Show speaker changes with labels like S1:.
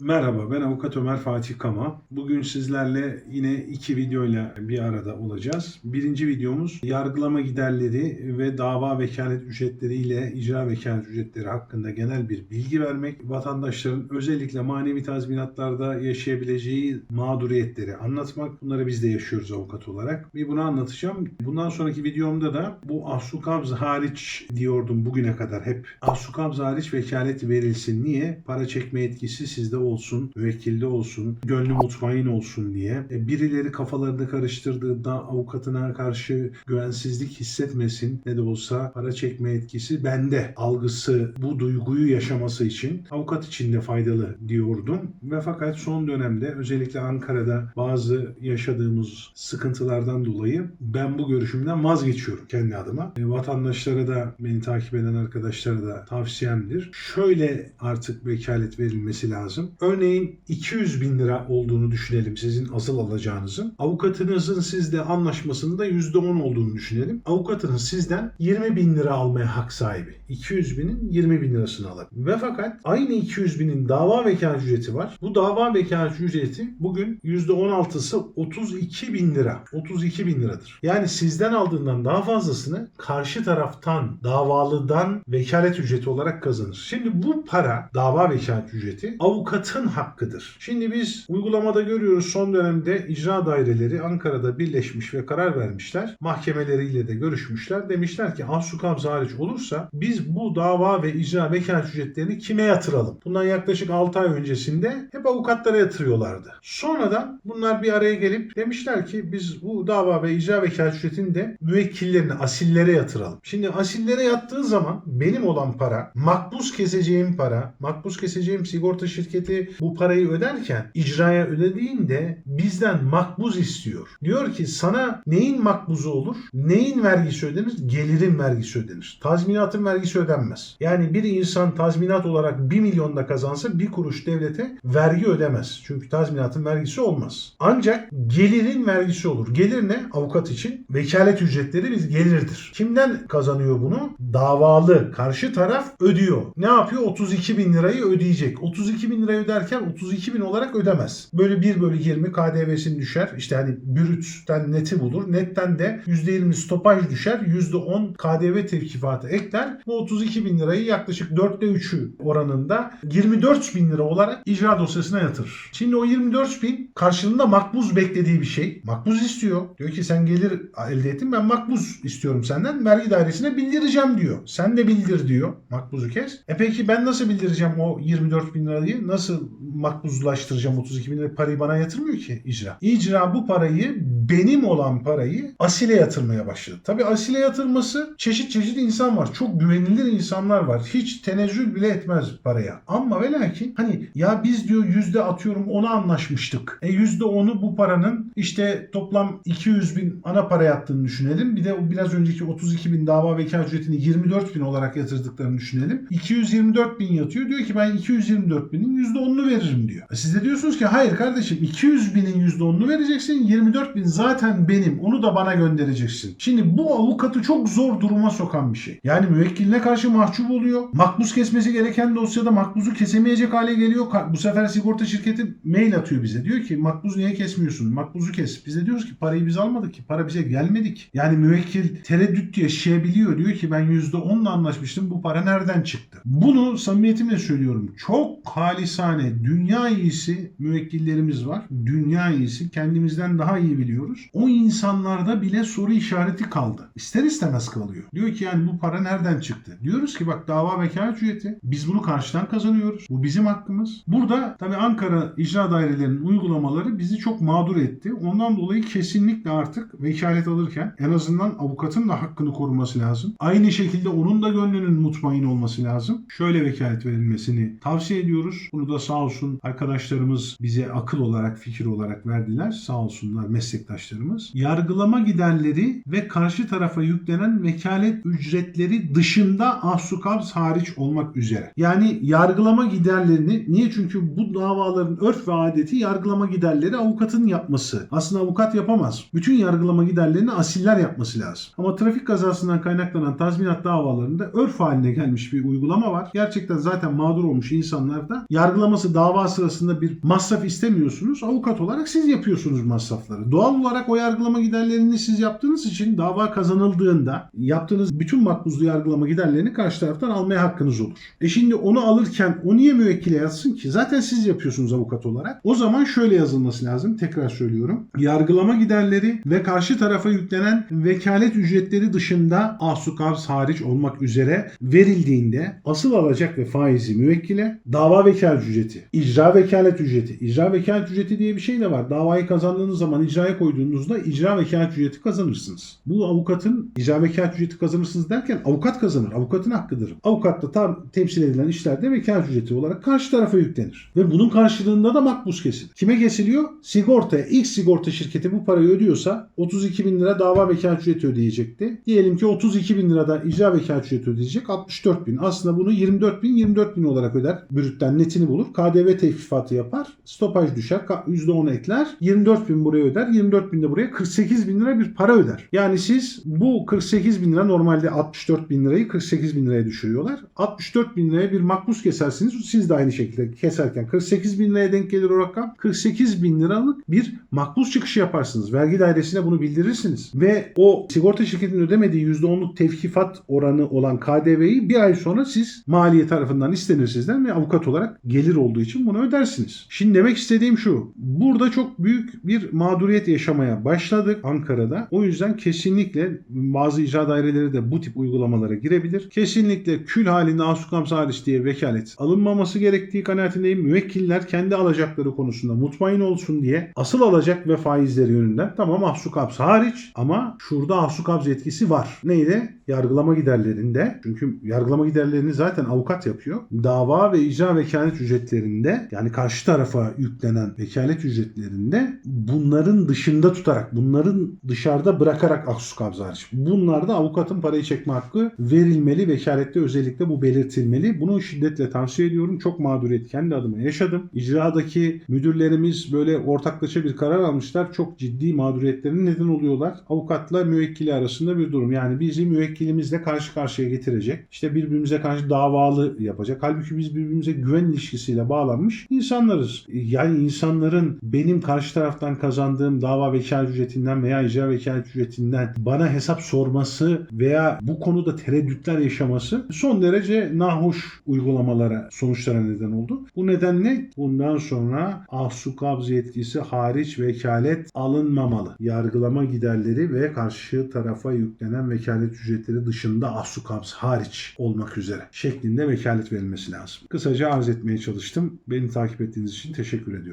S1: Merhaba ben avukat Ömer Fatih Kama. Bugün sizlerle yine iki videoyla bir arada olacağız. Birinci videomuz yargılama giderleri ve dava vekalet ücretleri ile icra vekalet ücretleri hakkında genel bir bilgi vermek. Vatandaşların özellikle manevi tazminatlarda yaşayabileceği mağduriyetleri anlatmak. Bunları biz de yaşıyoruz avukat olarak. Bir bunu anlatacağım. Bundan sonraki videomda da bu ahsukabz hariç diyordum bugüne kadar hep. Ahsukabz hariç vekalet verilsin. Niye? Para çekme etkisi sizde olsun, müvekkilde olsun, gönlü mutmain olsun diye. E, birileri kafalarını karıştırdığında avukatına karşı güvensizlik hissetmesin. Ne de olsa para çekme etkisi bende algısı, bu duyguyu yaşaması için avukat için de faydalı diyordum. Ve fakat son dönemde özellikle Ankara'da bazı yaşadığımız sıkıntılardan dolayı ben bu görüşümden vazgeçiyorum kendi adıma. E, vatandaşlara da beni takip eden arkadaşlara da tavsiyemdir. Şöyle artık vekalet verilmesi lazım. Örneğin 200 bin lira olduğunu düşünelim sizin asıl alacağınızın. Avukatınızın sizle anlaşmasında %10 olduğunu düşünelim. Avukatınız sizden 20 bin lira almaya hak sahibi. 200 binin 20 bin lirasını alır. Ve fakat aynı 200 binin dava vekalet ücreti var. Bu dava vekalet ücreti bugün %16'sı 32 bin lira. 32 bin liradır. Yani sizden aldığından daha fazlasını karşı taraftan, davalıdan vekalet ücreti olarak kazanır. Şimdi bu para, dava vekalet ücreti avukatın hakkıdır. Şimdi biz uygulamada görüyoruz son dönemde icra daireleri Ankara'da birleşmiş ve karar vermişler. Mahkemeleriyle de görüşmüşler. Demişler ki ahsukam hariç olursa biz bu dava ve icra vekalet ücretlerini kime yatıralım? Bundan yaklaşık 6 ay öncesinde hep avukatlara yatırıyorlardı. Sonradan bunlar bir araya gelip demişler ki biz bu dava ve icra vekalet ücretini de müvekkillerine, asillere yatıralım. Şimdi asillere yattığı zaman benim olan para, makbuz keseceğim para, makbuz keseceğim sigorta şirketi bu parayı öderken icraya ödediğinde bizden makbuz istiyor. Diyor ki sana neyin makbuzu olur? Neyin vergisi ödenir? Gelirin vergisi ödenir. Tazminatın vergisi ödenmez. Yani bir insan tazminat olarak 1 milyonda kazansa bir kuruş devlete vergi ödemez. Çünkü tazminatın vergisi olmaz. Ancak gelirin vergisi olur. Gelir ne? Avukat için vekalet ücretleri biz gelirdir. Kimden kazanıyor bunu? Davalı. Karşı taraf ödüyor. Ne yapıyor? 32 bin lirayı ödeyecek. 32 bin lirayı öderken 32 bin olarak ödemez. Böyle 1 bölü 20 KDV'sini düşer. İşte hani brütten neti bulur. Netten de %20 stopaj düşer. %10 KDV tevkifatı ekler. Bu 32 bin lirayı yaklaşık 4'te 3'ü oranında 24 bin lira olarak icra dosyasına yatırır. Şimdi o 24 bin karşılığında makbuz beklediği bir şey. Makbuz istiyor. Diyor ki sen gelir elde ettin ben makbuz istiyorum senden. Vergi dairesine bildireceğim diyor. Sen de bildir diyor. Makbuzu kes. E peki ben nasıl bildireceğim o 24 bin lirayı? Nasıl makbuzlaştıracağım 32 bin lira parayı bana yatırmıyor ki icra. İcra bu parayı benim olan parayı asile yatırmaya başladı. Tabi asile yatırması çeşit çeşit insan var. Çok güvenilir insanlar var. Hiç tenezzül bile etmez paraya. Ama ve lakin hani ya biz diyor yüzde atıyorum ona anlaşmıştık. E yüzde onu bu paranın işte toplam 200 bin ana para yattığını düşünelim. Bir de biraz önceki 32 bin dava vekalet ücretini 24 bin olarak yatırdıklarını düşünelim. 224 bin yatıyor. Diyor ki ben 224 binin yüzde onunu veririm diyor. E Siz de diyorsunuz ki hayır kardeşim 200 binin yüzde onunu vereceksin. 24 bin zaten benim. Onu da bana göndereceksin. Şimdi bu avukatı çok zor duruma sokan bir şey. Yani müvekkiline karşı mahcup oluyor. Makbuz kesmesi gereken dosyada makbuzu kesemeyecek hale geliyor. Bu sefer sigorta şirketi mail atıyor bize. Diyor ki makbuz niye kesmiyorsun? Makbuzu kes. Biz de diyoruz ki parayı biz almadık ki. Para bize gelmedik. Yani müvekkil tereddüt yaşayabiliyor. Diyor ki ben %10'la anlaşmıştım. Bu para nereden çıktı? Bunu samimiyetimle söylüyorum. Çok halisane dünya iyisi müvekkillerimiz var. Dünya iyisi. Kendimizden daha iyi biliyoruz. O insanlarda bile soru işareti kaldı. İster istemez kalıyor. Diyor ki yani bu para nereden çıktı? Diyoruz ki bak dava vekalet ücreti. Biz bunu karşıdan kazanıyoruz. Bu bizim hakkımız. Burada tabii Ankara icra dairelerinin uygulamaları bizi çok mağdur etti. Ondan dolayı kesinlikle artık vekalet alırken en azından avukatın da hakkını koruması lazım. Aynı şekilde onun da gönlünün mutmain olması lazım. Şöyle vekalet verilmesini tavsiye ediyoruz. Bunu da sağ olsun arkadaşlarımız bize akıl olarak, fikir olarak verdiler. Sağ olsunlar meslektaşlarımız. Yargılama giderleri ve karşı tarafa yüklenen vekalet ücretleri dışında ahsukabz hariç olmak üzere. Yani yargılama giderlerini niye? Çünkü bu davaların örf ve adeti yargılama giderleri avukatın yapması. Aslında avukat yapamaz. Bütün yargılama giderlerini asiller yapması lazım. Ama trafik kazasından kaynaklanan tazminat davalarında örf haline gelmiş bir uygulama var. Gerçekten zaten mağdur olmuş insanlar da yargılama yargılaması dava sırasında bir masraf istemiyorsunuz. Avukat olarak siz yapıyorsunuz masrafları. Doğal olarak o yargılama giderlerini siz yaptığınız için dava kazanıldığında yaptığınız bütün makbuzlu yargılama giderlerini karşı taraftan almaya hakkınız olur. E şimdi onu alırken o niye müvekkile yazsın ki? Zaten siz yapıyorsunuz avukat olarak. O zaman şöyle yazılması lazım. Tekrar söylüyorum. Yargılama giderleri ve karşı tarafa yüklenen vekalet ücretleri dışında asukavs hariç olmak üzere verildiğinde asıl alacak ve faizi müvekkile, dava vekalet ücreti, icra vekalet ücreti. İcra vekalet ücreti diye bir şey de var. Davayı kazandığınız zaman icraya koyduğunuzda icra vekalet ücreti kazanırsınız. Bu avukatın icra vekalet ücreti kazanırsınız derken avukat kazanır. Avukatın hakkıdır. Avukat da tam temsil edilen işlerde vekalet ücreti olarak karşı tarafa yüklenir. Ve bunun karşılığında da makbuz kesilir. Kime kesiliyor? Sigortaya. İlk sigorta şirketi bu parayı ödüyorsa 32 bin lira dava vekalet ücreti ödeyecekti. Diyelim ki 32 bin lirada icra vekalet ücreti ödeyecek 64 bin. Aslında bunu 24 bin 24 bin olarak öder. Brütten netini bulur. KDV tefifatı yapar. Stopaj düşer. Ka- %10 ekler. 24 bin buraya öder. 24 bin de buraya 48 bin lira bir para öder. Yani siz bu 48 bin lira normalde 64 bin lirayı 48 bin liraya düşürüyorlar. 64 bin liraya bir makbuz kesersiniz. Siz de aynı şekilde keserken 48 bin liraya denk gelir o rakam. 48 bin liralık bir makbuz çıkışı yaparsınız. Vergi dairesine bunu bildirirsiniz. Ve o sigorta şirketinin ödemediği %10'luk tevkifat oranı olan KDV'yi bir ay sonra siz maliye tarafından istenir sizden ve avukat olarak gelir olduğu için bunu ödersiniz. Şimdi demek istediğim şu. Burada çok büyük bir mağduriyet yaşamaya başladık Ankara'da. O yüzden kesinlikle bazı icra daireleri de bu tip uygulamalara girebilir. Kesinlikle kül halinde asukams hariç diye vekalet alınmaması gerektiği kanaatindeyim. Müvekkiller kendi alacakları konusunda mutmain olsun diye asıl alacak ve faizleri yönünden tamam asukams hariç ama şurada asukams yetkisi var. Neydi? Yargılama giderlerinde. Çünkü yargılama giderlerini zaten avukat yapıyor. Dava ve icra vekalet ücretlerinde yani karşı tarafa yüklenen vekalet ücretlerinde bunların dışında tutarak, bunların dışarıda bırakarak aksus kabz hariç. Bunlarda avukatın parayı çekme hakkı verilmeli. Vekalette özellikle bu belirtilmeli. Bunu şiddetle tavsiye ediyorum. Çok mağduriyet kendi adıma yaşadım. İcradaki müdürlerimiz böyle ortaklaşa bir karar almışlar. Çok ciddi mağduriyetlerin neden oluyorlar. Avukatla müvekkili arasında bir durum. Yani bizi müvekkilimizle karşı karşıya getirecek. İşte birbirimize karşı davalı yapacak. Halbuki biz birbirimize güven ilişkisiyle bağlanmış insanlarız. Yani insanların benim karşı taraftan kazandığım dava vekalet ücretinden veya icra vekalet ücretinden bana hesap sorması veya bu konuda tereddütler yaşaması son derece nahoş uygulamalara, sonuçlara neden oldu. Bu nedenle bundan sonra ahsu kabz yetkisi hariç vekalet alınmamalı. Yargılama giderleri ve karşı tarafa yüklenen vekalet ücretleri dışında ahsu kabz hariç olmak üzere şeklinde vekalet verilmesi lazım. Kısaca arz etmeye çalıştım. Beni takip ettiğiniz için teşekkür ediyorum.